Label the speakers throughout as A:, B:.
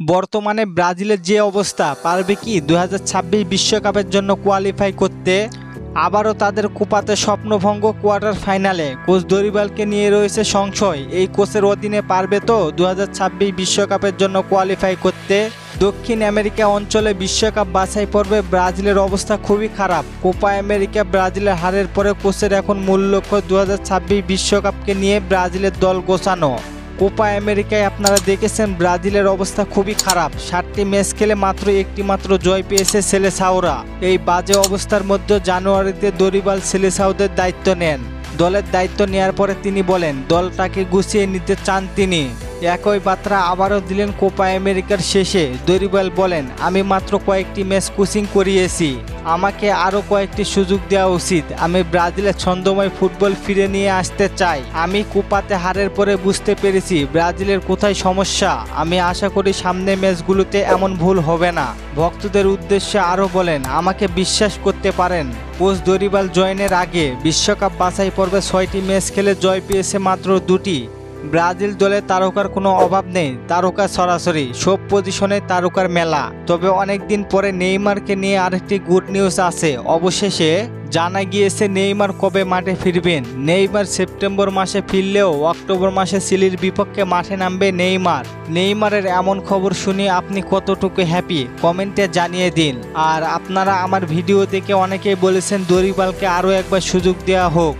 A: বর্তমানে ব্রাজিলের যে অবস্থা পারবে কি দু বিশ্বকাপের জন্য কোয়ালিফাই করতে? আবারও তাদের কুপাতে স্বপ্নভঙ্গ কোয়ার্টার ফাইনালে কোচ দরিবালকে নিয়ে রয়েছে সংশয়। এই কোচের অধীনে পারবে তো দু বিশ্বকাপের জন্য কোয়ালিফাই করতে? দক্ষিণ আমেরিকা অঞ্চলে বিশ্বকাপ বাছাই পর্বে ব্রাজিলের অবস্থা খুবই খারাপ। কোপা আমেরিকা ব্রাজিলের হারের পরে কোচের এখন মূল লক্ষ্য দু বিশ্বকাপকে নিয়ে ব্রাজিলের দল গোছানো। কোপা আমেরিকায় আপনারা দেখেছেন, ব্রাজিলের অবস্থা খুবই খারাপ। সাতটি ম্যাচ খেলে মাত্র একটি মাত্র জয় পেয়েছে সেলেসাওরা। এই বাজে অবস্থার মধ্যে জানুয়ারিতে দরিবাল সেলেসাওদের দায়িত্ব নেন। দলের দায়িত্ব নেয়ার পরে তিনি বলেন, দলটাকে গুছিয়ে নিতে চান তিনি। একই বার্তা আবারও দিলেন কোপা আমেরিকার শেষে। দরিবাল বলেন, আমি মাত্র কয়েকটি ম্যাচ কোচিং করিয়েছি। আমাকে আরও কয়েকটি সুযোগ দেওয়া উচিত। আমি ব্রাজিলের ছন্দময় ফুটবল ফিরে নিয়ে আসতে চাই। আমি কোপাতে হারের পরে বুঝতে পেরেছি ব্রাজিলের কোথায় সমস্যা। আমি আশা করি সামনে ম্যাচগুলোতে এমন ভুল হবে না। ভক্তদের উদ্দেশ্যে আরও বলেন, আমাকে বিশ্বাস করতে পারেন। কোচ দরিবাল জয়েনের আগে বিশ্বকাপ বাছাই পর্বে ছয়টি ম্যাচ খেলে জয় পেয়েছে মাত্র দুটি। ব্রাজিল দলে তারকার কোনো অভাব নেই। তারকা সরাসরি সব পজিশনে তারকার মেলা। তবে অনেকদিন পরে নেইমারকে নিয়ে আরেকটি গুড নিউজ আছে। অবশেষে জানা গিয়েছে নেইমার কবে মাঠে ফিরবেন। নেইমার সেপ্টেম্বর মাসে ফিরলেও অক্টোবর মাসে সিলির বিপক্ষে মাঠে নামবে নেইমার। নেইমারের এমন খবর শুনে আপনি কতটুকু হ্যাপি কমেন্টে জানিয়ে দিন। আর আপনারা আমার ভিডিও দেখে অনেকেই বলেছেন দরিবালকে আরও একবার সুযোগ দেওয়া হোক।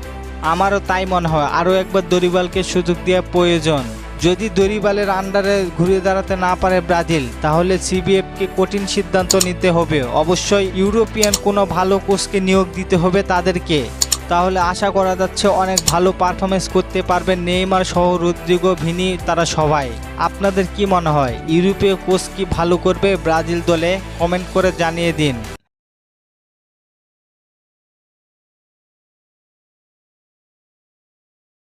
A: আমারও তাই মনে হয়। আরও একবার দরিবালকে সুযোগ দেওয়া প্রয়োজন। যদি দরিবালের আন্ডারে ঘুরে দাঁড়াতে না পারে ব্রাজিল, তাহলে সিবিএফকে কঠিন সিদ্ধান্ত নিতে হবে। অবশ্যই ইউরোপিয়ান কোনো ভালো কোচকে নিয়োগ দিতে হবে তাদেরকে। তাহলে আশা করা যাচ্ছে অনেক ভালো পারফরমেন্স করতে পারবে নেইমার সহ রদ্রিগো, ভিনি, তারা সবাই। আপনাদের কি মনে হয়? ইউরোপীয় কোচ কি ভালো করবে? ব্রাজিল দলে কমেন্ট করে জানিয়ে দিন।